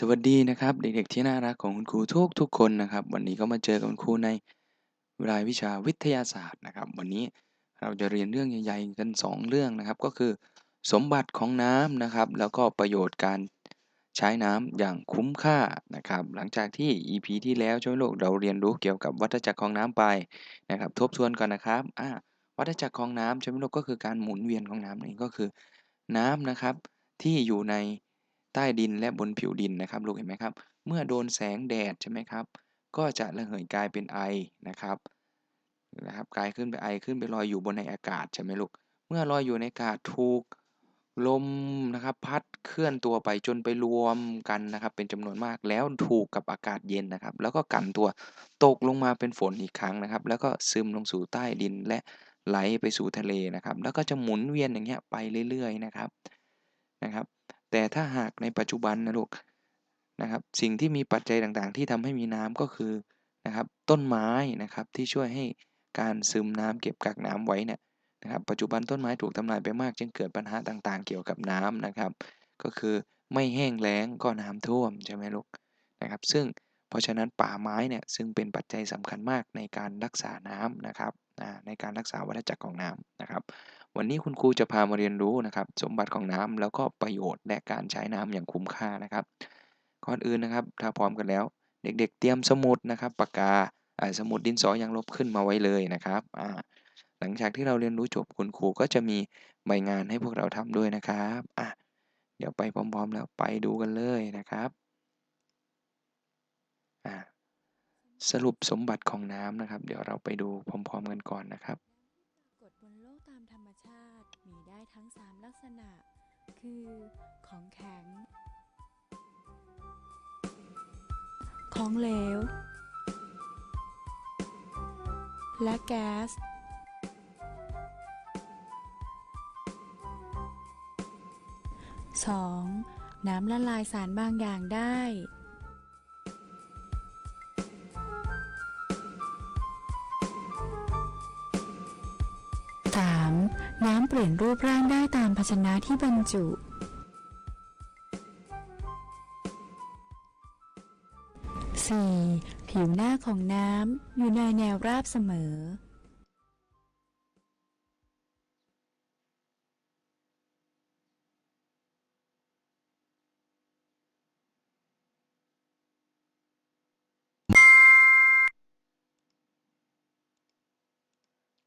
สวัสดีนะครับ เด็กๆที่น่ารักของคุณครูทุกทุกคนนะครับ วันนี้ก็มาเจอกับคุณครูในรายวิชาวิทยาศาสตร์นะครับ วันนี้เราจะเรียนเรื่องใหญ่ๆกัน 2 เรื่องนะครับ ก็คือ สมบัติของน้ำนะครับ แล้วก็ประโยชน์การใช้น้ำอย่างคุ้มค่านะครับ หลังจากที่ EP ที่แล้วช่วยโลกเราเรียนรู้เกี่ยวกับวัฏจักรของน้ำไปนะครับ ทบทวนก่อนนะครับอ่าวัฏจักรของน้ำช่วยโลกก็คือการหมุนเวียนของน้ำนี่ก็คือน้ำนะครับที่อยู่ใน ใต้ดินและบนผิวดินนะครับลูกเห็นไหมครับ เมื่อโดนแสงแดดใช่ไหมครับ ก็จะระเหยกลายเป็นไอนะครับนะครับกลายขึ้นไปไอขึ้นไปลอยอยู่บนในอากาศใช่ไหมลูก เมื่อลอยอยู่ในอากาศถูกลมนะครับพัดเคลื่อนตัวไปจนไปรวมกันนะครับ เป็นจำนวนมากแล้วถูกกับอากาศเย็นนะครับ แล้วก็กันตัวตกลงมาเป็นฝนอีกครั้งนะครับ แล้วก็ซึมลงสู่ใต้ดินและไหลไปสู่ทะเลนะครับ แล้วก็จะหมุนเวียนอย่างเงี้ยไปเรื่อยๆนะครับนะครับ แต่ถ้าหากในปัจจุบันนะลูกนะครับสิ่งที่มีปัจจัยต่างๆ ที่ทำให้มีน้ำก็คือนะครับต้นไม้นะครับที่ช่วยให้การซึมน้ำเก็บกักน้ำไว้เนี่ยนะครับปัจจุบันต้นไม้ถูกทำลายไปมาก จึงเกิดปัญหาต่างๆ เกี่ยวกับน้ำนะครับ ก็คือไม่แห้งแล้งก็น้ำท่วมใช่ไหมลูกนะครับ ซึ่งเพราะฉะนั้นป่าไม้เนี่ยซึ่งเป็นปัจจัยสำคัญมากในการรักษาน้ำนะครับในการรักษาวัฏจักรของน้ำนะครับ วันนี้คุณครูจะพามาเรียนรู้นะครับ สมบัติของน้ำแล้วก็ประโยชน์และการใช้น้ำอย่างคุ้มค่านะครับ ก่อนอื่นนะครับ ถ้าพร้อมกันแล้ว เด็กๆ เตรียมสมุดนะครับปากกาสมุดดินสออย่างลบขึ้นมาไว้เลยนะครับหลังจากที่เราเรียนรู้จบคุณครูก็จะมีใบงานให้พวกเราทำด้วยนะครับอะเดี๋ยวไปพร้อม ๆ แล้วไปดูกันเลยนะครับอะสรุปสมบัติของน้ำนะครับ เดี๋ยวเราไปดูพร้อม ๆ กันก่อนนะครับ ษณะ คือของแข็ง ของเหลว และแก๊สสองน้ำละลายสารบางอย่างได้ ลี่ยนรูปร่างได้ตามภาชนะที่บรรจุ 4. ผิวหน้าของน้ำอยู่ในแนวราบเสมอ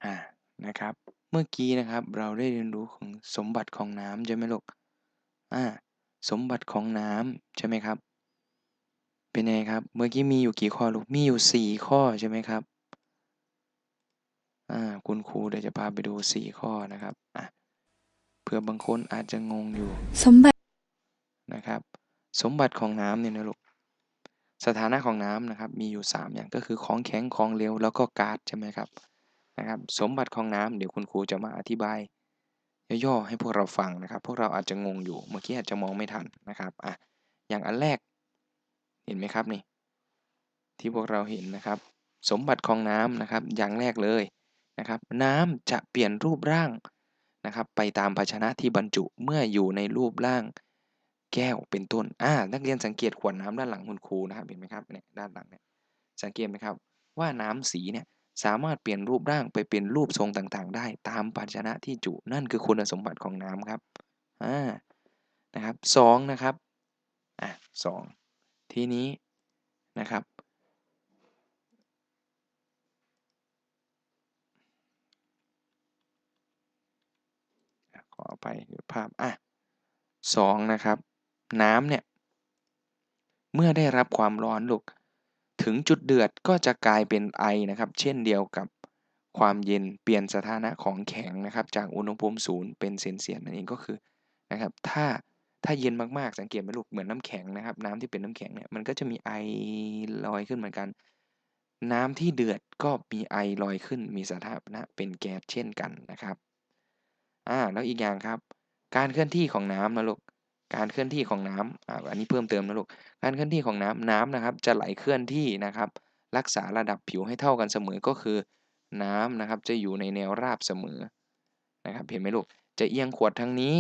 อ่า นะครับ เมื่อกี้นะครับเราได้เรียนรู้ของสมบัติของน้ำใช่ไหมลูกอ่าสมบัติของน้ำใช่ไหมครับ เป็นไงครับ เมื่อกี้มีอยู่กี่ข้อลูก มีอยู่สี่ข้อใช่ไหมครับ อ่า คุณครูเดี๋ยวจะพาไปดูสี่ข้อนะครับ อะเผื่อบางคนอาจจะงงอยู่ สมบัติ นะครับ สมบัติของน้ำเนี่ยนะลูก สถานะของน้ำนะครับ มีอยู่ 3 อย่างก็คือของแข็ง ของเหลว แล้วก็ก๊าซใช่ไหมครับ นะครับ สมบัติของน้ำเดี๋ยวคุณครูจะมาอธิบายย่อๆให้พวกเราฟังนะครับ พวกเราอาจจะงงอยู่ เมื่อกี้อาจจะมองไม่ทันนะครับอะอย่างอันแรกเห็นไหมครับนี่ ที่พวกเราเห็นนะครับ สมบัติของน้ำนะครับ อย่างแรกเลยนะครับ น้ำจะเปลี่ยนรูปร่างนะครับ ไปตามภาชนะที่บรรจุเมื่ออยู่ในรูปร่างแก้วเป็นต้นอ่านักเรียนสังเกตขวดน้ำด้านหลังคุณครูนะครับ เห็นไหมครับเนี่ยด้านหลังเนี่ยสังเกตไหมครับว่าน้ำสีเนี่ย สามารถเปลี่ยนรูปร่างไปเป็นรูปทรงต่างๆ ได้ตามภาชนะที่จุนั่นคือคุณสมบัติของน้ำครับอ่านะครับสองนะครับอะสองทีนี้นะครับขอไปภาพอะสองนะครับ น้ำเนี่ย เมื่อได้รับความร้อนลูก ถึงจุดเดือดก็จะกลายเป็นไอนะครับ เช่นเดียวกับความเย็นเปลี่ยนสถานะของแข็งนะครับ จากอุณหภูมิศูนย์เป็นเซนเซียสนั่นเองก็คือนะครับถ้าถ้าเย็นมากๆสังเกตไหมลูกเหมือนน้ำแข็งนะครับ น้ำที่เป็นน้ำแข็งเนี่ยมันก็จะมีไอลอยขึ้นเหมือนกัน น้ำที่เดือดก็มีไอลอยขึ้น มีสถานะเป็นแก๊สเช่นกันนะครับอ่าแล้วอีกอย่างครับ การเคลื่อนที่ของน้ำนะลูก การเคลื่อนที่ของน้ำอ่าอันนี้เพิ่มเติมนะลูกการเคลื่อนที่ของน้ำน้ำนะครับ จะไหลเคลื่อนที่นะครับ รักษาระดับผิวให้เท่ากันเสมอก็คือน้ำนะครับ จะอยู่ในแนวราบเสมอนะครับเห็นไหมลูกจะเอียงขวดทางนี้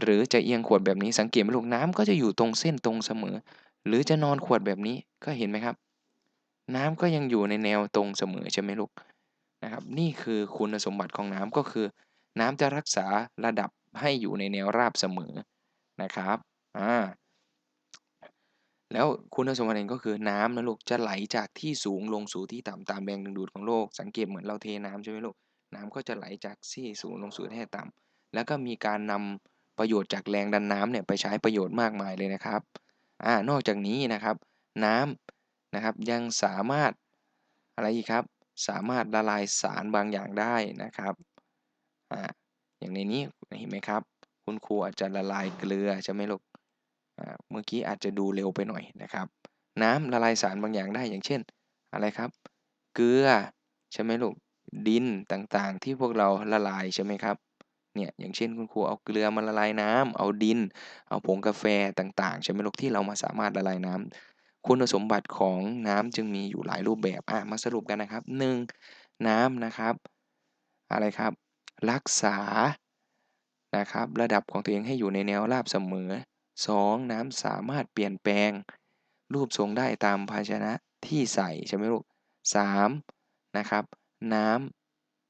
หรือจะเอียงขวดแบบนี้สังเกตไหมลูกน้ำก็จะอยู่ตรงเส้นตรงเสมอ หรือจะนอนขวดแบบนี้ก็เห็นไหมครับ น้ำก็ยังอยู่ในแนวตรงเสมอใช่ไหมลูกนะครับ นี่คือคุณสมบัติของน้ำก็คือ น้ำจะรักษาระดับให้อยู่ในแนวราบเสมอ นะครับอ่าแล้วคุณสมบัติเองก็คือน้ำนะลูกจะไหลจากที่สูงลงสู่ที่ต่ำตามแรงดึงดูดของโลก สังเกตเหมือนเราเทน้ำใช่ไหมลูกน้ำก็จะไหลจากที่สูงลงสู่ที่ต่ำแล้วก็มีการนำประโยชน์จากแรงดันน้ำเนี่ยไปใช้ประโยชน์มากมายเลยนะครับอ่านอกจากนี้นะครับ น้ำนะครับยังสามารถอะไรอีกครับ สามารถละลายสารบางอย่างได้นะครับอ่าอย่างในนี้เห็นไหมครับ คุณครูอาจจะละลายเกลือใช่ไหมลูกอ่าเมื่อกี้อาจจะดูเร็วไปหน่อยนะครับ น้ำละลายสารบางอย่างได้อย่างเช่น อะไรครับ เกลือใช่ไหมลูกดินต่างๆ ที่พวกเราละลายใช่ไหมครับเนี่ยอย่างเช่นคุณครูเอาเกลือมาละลายน้ำเอาดิน เอาผงกาแฟต่างๆ ใช่ไหมลูกที่เรามาสามารถละลายน้ำคุณสมบัติของน้ำจึงมีอยู่หลายรูปแบบอะมาสรุปกันนะครับ 1. น้ำนะครับ อะไรครับ รักษา นะครับระดับของตัวเองให้อยู่ในแนวราบเสมอ 2. น้ำสามารถเปลี่ยนแปลง รูปทรงได้ตามภาชนะที่ใส่ใช่ไหมลูก 3. นะครับ น้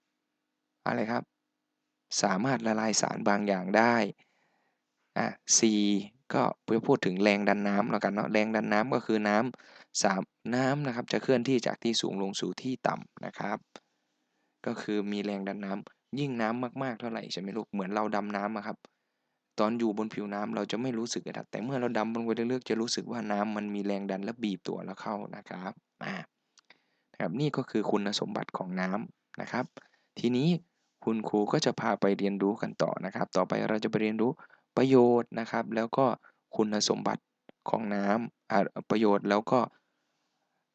ำอะไรครับ สามารถละลายสารบางอย่างได้อะ C ก็เพื่อพูดถึงแรงดันน้ำแล้วกันเนาะแรงดันน้ำก็คือน้ำสามน้ำนะครับจะเคลื่อนที่จากที่สูงลงสู่ที่ต่ำนะครับ ก็คือมีแรงดันน้ำ ยิ่งน้ำมากๆเท่าไหร่ใช่ไหมลูกเหมือนเราดำน้ำอะครับ ตอนอยู่บนผิวน้ำเราจะไม่รู้สึกนะครับแต่เมื่อเราดำลงไปเรื่อยๆจะรู้สึกว่าน้ำมันมีแรงดันและบีบตัวเราเข้านะครับอ่านะครับนี่ก็คือคุณสมบัติของน้ำนะครับ ทีนี้คุณครูก็จะพาไปเรียนรู้กันต่อนะครับ ต่อไปเราจะไปเรียนรู้ประโยชน์นะครับ แล้วก็คุณสมบัติของน้ำอ่าประโยชน์แล้วก็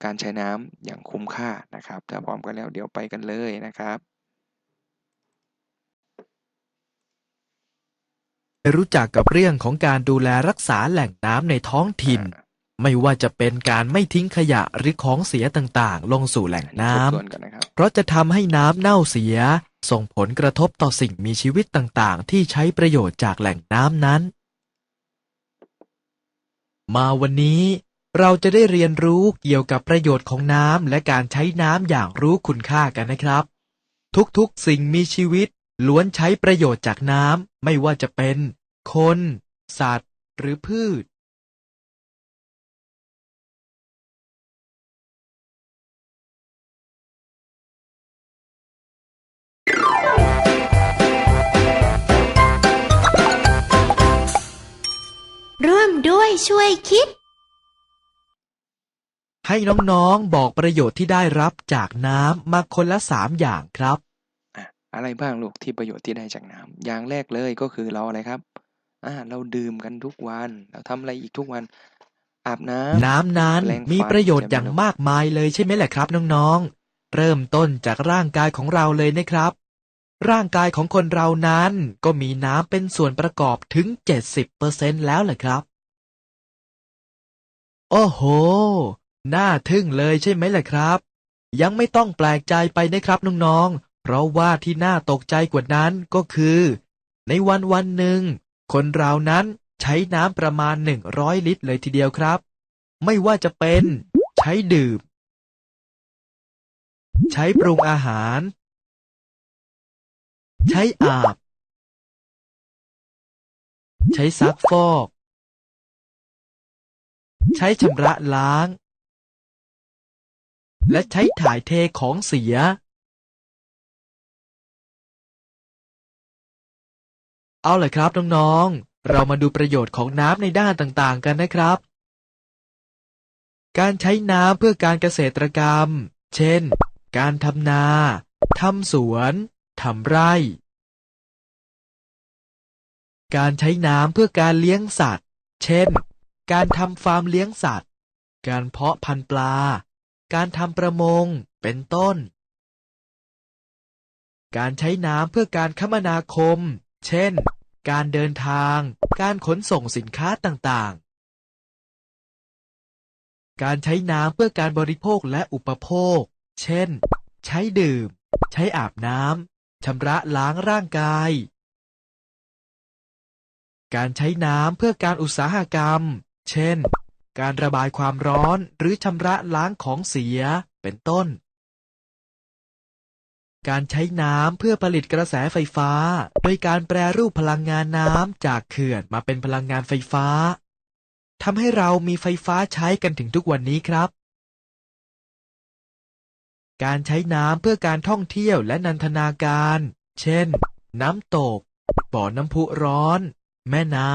การใช้น้ำอย่างคุ้มค่านะครับ ถ้าพร้อมกันแล้วเดี๋ยวไปกันเลยนะครับ รู้จักกับเรื่องของการดูแลรักษาแหล่งน้ำในท้องถิ่น ไม่ว่าจะเป็นการไม่ทิ้งขยะหรือของเสียต่างๆ ลงสู่แหล่งน้ทบทวนกันนะครับำเพราะจะทำให้น้ำเน่าเสีย ส่งผลกระทบต่อสิ่งมีชีวิตต่างๆ ที่ใช้ประโยชน์จากแหล่งน้ำนั้น มาวันนี้ เราจะได้เรียนรู้เกี่ยวกับประโยชน์ของน้ำและการใช้น้ำอย่างรู้คุณค่ากันนะครับ ทุกๆสิ่งมีชีวิต ล้วนใช้ประโยชน์จากน้ำไม่ว่าจะเป็น คน สัตว์ หรือพืช ร่วมด้วยช่วยคิด ให้น้องๆบอกประโยชน์ที่ได้รับจากน้ำมาคนละสามอย่างครับ อะอะไรบ้างลูกที่ประโยชน์ที่ได้จากน้ำอย่างแรกเลยก็คือเราอะไรครับอ่าเราดื่มกันทุกวัน เราทำอะไรอีกทุกวัน อาบน้ำน้ำนั้นแปรงฟันมีประโยชน์ใช่ไหมอย่างลูกมากมายเลยใช่ไหมแหละครับน้องๆ เริ่มต้นจากร่างกายของเราเลยนะครับ ร่างกายของคนเรานั้นก็มีน้ำเป็นส่วนประกอบถึง 70%แล้วแหละครับ โอ้โห น่าทึ่งเลยใช่ไหมล่ะครับ ยังไม่ต้องแปลกใจไปนะครับน้องๆ เพราะว่าที่น่าตกใจกว่านั้นก็คือ ในวันวันหนึ่ง คนเรานั้นใช้น้ำประมาณ100ลิตรเลยทีเดียวครับ ไม่ว่าจะเป็นใช้ดื่ม ใช้ปรุงอาหาร ใช้อาบ ใช้ซักฟอก ใช้ชำระล้าง และใช้ถ่ายเทของเสีย เอาเล่ะครับน้องๆ เรามาดูประโยชน์ของน้ำในด้านต่างๆ กันนะครับ การใช้น้ำเพื่อการเกษตรกรรม เช่น การทำนาทำสวนทำไร่ การใช้น้ำเพื่อการเลี้ยงสัตว์ เช่น การทำฟาร์มเลี้ยงสัตว์ การเพาะพันธุ์ปลา การทำประมง เป็นต้น การใช้น้ำเพื่อการคมนาคม เช่น การเดินทาง การขนส่งสินค้าต่างๆ การใช้น้ำเพื่อการบริโภคและอุปโภค เช่น ใช้ดื่ม ใช้อาบน้ำ ชำระล้างร่างกาย การใช้น้ำเพื่อการอุตสาหกรรม เช่น การระบายความร้อนหรือชำระล้างของเสีย เป็นต้น การใช้น้ำเพื่อผลิตกระแสไฟฟ้า โดยการแปรรูปพลังงานน้ำจากเขื่อนมาเป็นพลังงานไฟฟ้าทำให้เรามีไฟฟ้าใช้กันถึงทุกวันนี้ครับ การใช้น้ำเพื่อการท่องเที่ยวและนันทนาการ เช่น น้ำตก บ่อน้ำพุร้อน แม่น้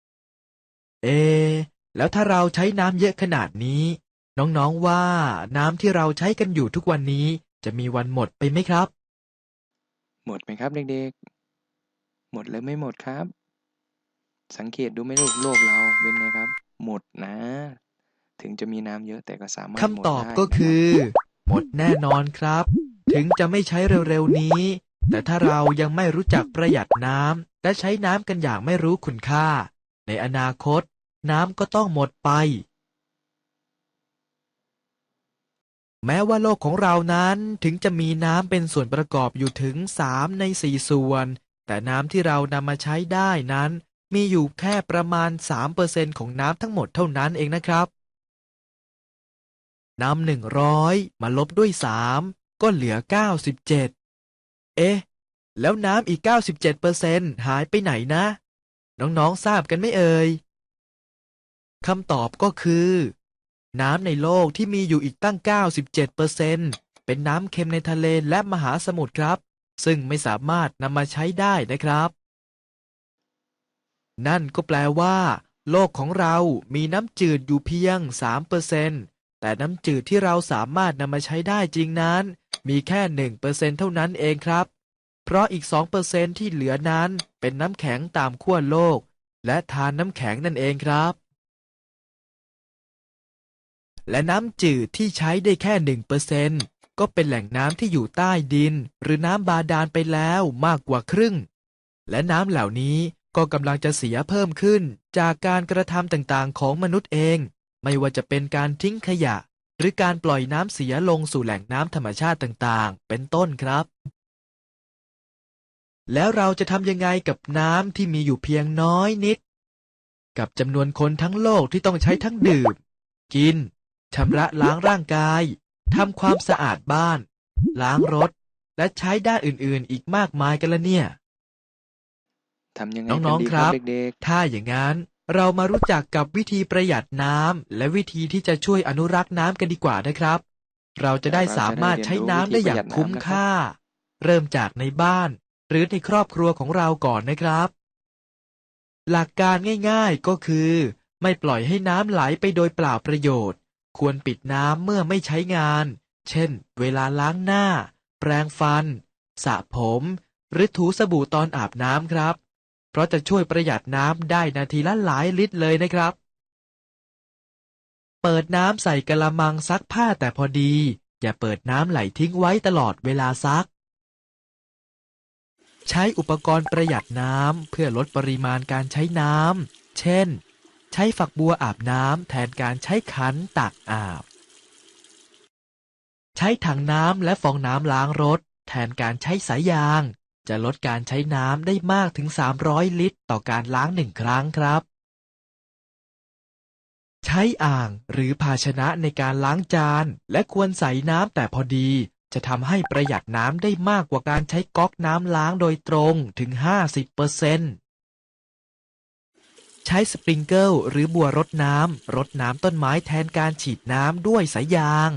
ำ เอ แล้วถ้าเราใช้น้ำเยอะขนาดนี้ น้องๆว่าน้ำที่เราใช้กันอยู่ทุกวันนี้ จะมีวันหมดไปไหมครับ หมดไหมครับเด็กๆ หมดหรือไม่หมดครับ สังเกตดูไหมลูกโลกเราเป็นไงครับ หมดนะ ถึงจะมีน้ำเยอะแต่ก็สามารถหมดคำตอบได้ก็นะครับคือ หมดแน่นอนครับ ถึงจะไม่ใช้เร็วๆนี้ แต่ถ้าเรายังไม่รู้จักประหยัดน้ำและใช้น้ำกันอย่างไม่รู้คุณค่า ในอนาคต น้ำก็ต้องหมดไป แม้ว่าโลกของเรานั้นถึงจะมีน้ำเป็นส่วนประกอบอยู่ถึง 3 ใน 4 ส่วน แต่น้ำที่เรานำมาใช้ได้นั้น มีอยู่แค่ประมาณ 3%ของน้ำทั้งหมดเท่านั้นเองนะครับนำหนึ่งร้อยมาลบด้วยสามก็เหลือเก้าสิบเจ็ดเอ๊ะ แล้วน้ำอีกเก้าสิบเจ็ดเปอร์เซ็นหายไปไหนนะ น้องๆทราบกันไหมเอ่ยคำตอบก็คือ น้ำในโลกที่มีอยู่อีกตั้ง 97เปอร์เซ็นต์เป็นน้ำเค็มในทะเลและมหาสมุทรครับ ซึ่งไม่สามารถนำมาใช้ได้นะครับ นั่นก็แปลว่า โลกของเรามีน้ำจืดอยู่เพียง 3เปอร์เซ็นต์แต่น้ำจืดที่เราสามารถนำมาใช้ได้จริงนั้น มีแค่1เปอร์เซ็นต์เท่านั้นเองครับ เพราะอีก2เปอร์เซ็นต์ที่เหลือนั้นเป็นน้ำแข็งตามขั้วโลก และทานน้ำแข็งนั่นเองครับ และน้ำจืดที่ใช้ได้แค่1เปอร์เซ็นก็เป็นแหล่งน้ำที่อยู่ใต้ดิน หรือน้ำบาดาลไปแล้วมากกว่าครึ่ง และน้ำเหล่านี้ก็กำลังจะเสียเพิ่มขึ้น จากการกระทำต่างๆ ของมนุษย์เอง ไม่ว่าจะเป็นการทิ้งขยะ หรือการปล่อยน้ำเสียลงสู่แหล่งน้ำธรรมชาติต่างๆ เป็นต้นครับ แล้วเราจะทำยังไงกับน้ำที่มีอยู่เพียงน้อยนิด กับจำนวนคนทั้งโลกที่ต้องใช้ทั้งดื่ม กิน ชำระล้างร่างกายทำความสะอาดบ้าน ล้างรถ และใช้ด้านอื่นๆ อีกมากมายกันละเนี่ย ทำยังไงน้กัองนดีๆคครัรับบเด็กถ้าอย่างนั้นเรามารู้จักกับวิธีประหยัดน้ำและวิธีที่จะช่วยอนุรักษ์น้ำกันดีกว่านะครับ เราจะได้สามารถใช้น้ำได้อย่างคุ้มค่า เริ่มจากในบ้าน หรือในครอบครัวของเราก่อนนะครับ หลักการง่ายๆก็คือ ไม่ปล่อยให้น้ำไหลไปโดยเปล่าประโยชน์ ควรปิดน้ำเมื่อไม่ใช้งาน เช่น เวลาล้างหน้า แปรงฟัน สระผม หรือถูสบู่ตอนอาบน้ำครับ เพราะจะช่วยประหยัดน้ำได้นาทีละหลายลิตรเลยนะครับ เปิดน้ำใส่กะละมังซักผ้าแต่พอดี อย่าเปิดน้ำไหลทิ้งไว้ตลอดเวลาซัก ใช้อุปกรณ์ประหยัดน้ำเพื่อลดปริมาณการใช้น้ำ เช่น ใช้ฝักบัวอาบน้ำแทนการใช้ขันตักอาบ ใช้ถังน้ำและฟองน้ำล้างรถ แทนการใช้สายยาง จะลดการใช้น้ำได้มากถึง 300 ลิตร ต่อการล้างหนึ่งครั้งครับ ใช้อ่างหรือภาชนะในการล้างจาน และควรใส่น้ำแต่พอดี จะทำให้ประหยัดน้ำได้มากกว่าการใช้ก๊อกน้ำล้างโดยตรงถึง 50%เปอร์เซ็นต์ ใช้สปริงเกิลหรือบัวรดน้ำรดน้ำต้นไม้แทนการฉีดน้ำด้วยสายยาง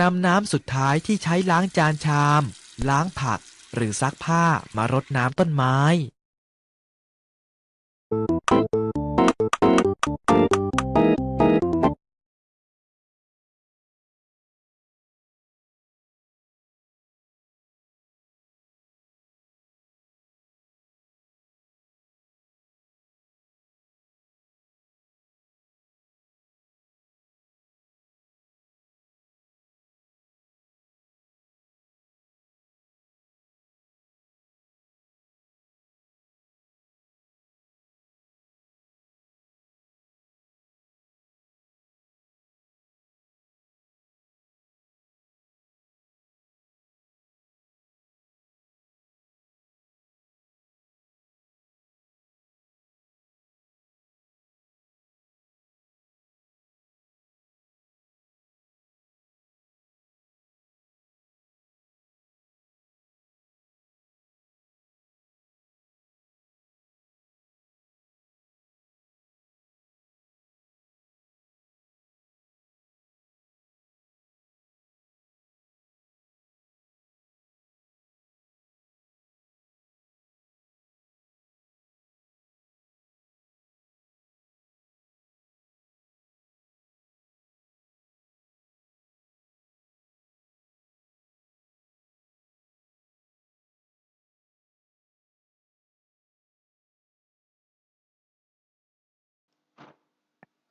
นำน้ำสุดท้ายที่ใช้ล้างจานชาม ล้างผัก หรือซักผ้ามารดน้ำต้นไม้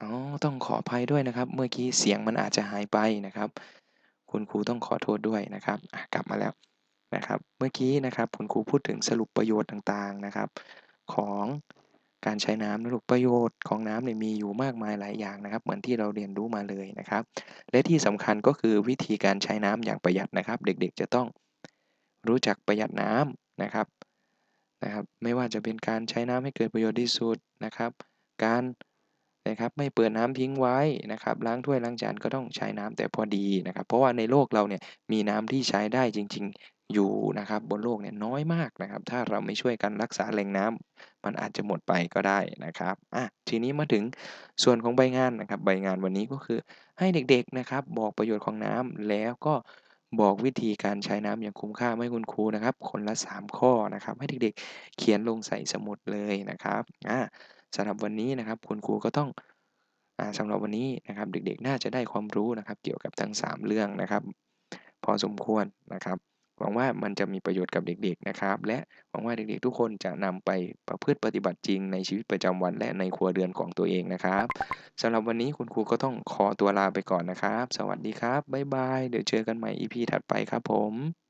อ๋อ ต้องขออภัยด้วยนะครับ เมื่อกี้เสียงมันอาจจะหายไปนะครับ คุณครูต้องขอโทษด้วยนะครับอะกลับมาแล้วนะครับ เมื่อกี้นะครับคุณครูพูดถึงสรุปประโยชน์ต่างๆนะครับ ของการใช้น้ำนะลูกประโยชน์ของน้ำเนี่ยมีอยู่มากมายหลายอย่างนะครับ เหมือนที่เราเรียนรู้มาเลยนะครับ และที่สำคัญก็คือวิธีการใช้น้ำอย่างประหยัดนะครับ เด็กๆ จะต้องรู้จักประหยัดน้ำนะครับนะครับ ไม่ว่าจะเป็นการใช้น้ำให้เกิดประโยชน์ที่สุดนะครับ การ นะครับไม่เปิดน้ำทิ้งไว้นะครับล้างถ้วยล้างจานก็ต้องใช้น้ำแต่พอดีนะครับเพราะว่าในโลกเราเนี่ยมีน้ำที่ใช้ได้จริง ๆอยู่นะครับบนโลกเนี่ยน้อยมากนะครับ ถ้าเราไม่ช่วยกันรักษาแหล่งน้ำมันอาจจะหมดไปก็ได้นะครับอะทีนี้มาถึงส่วนของใบงานนะครับใบงานวันนี้ก็คือให้เด็กๆนะครับบอกประโยชน์ของน้ำแล้วก็บอกวิธีการใช้น้ำอย่างคุ้มค่าให้คุณครูนะครับ คนละ 3 ข้อนะครับ ให้เด็กๆเขียนลงใส่สมุดเลยนะครับอ่า สำหรับวันนี้นะครับคุณครูก็ต้องอ่าสำหรับวันนี้นะครับ เด็กๆ น่าจะได้ความรู้นะครับ เกี่ยวกับทั้ง 3 เรื่องนะครับ พอสมควรนะครับหวังว่ามันจะมีประโยชน์กับเด็กๆนะครับ และหวังว่าเด็กๆทุกคนจะนำไปประพฤติปฏิบัติจริงในชีวิตประจำวันและในครัวเรือนของตัวเองนะครับสำหรับวันนี้คุณครูก็ต้องขอตัวลาไปก่อนนะครับ สวัสดีครับบ๊ายบายเดี๋ยวเจอกันใหม่ EP ถัดไปครับผม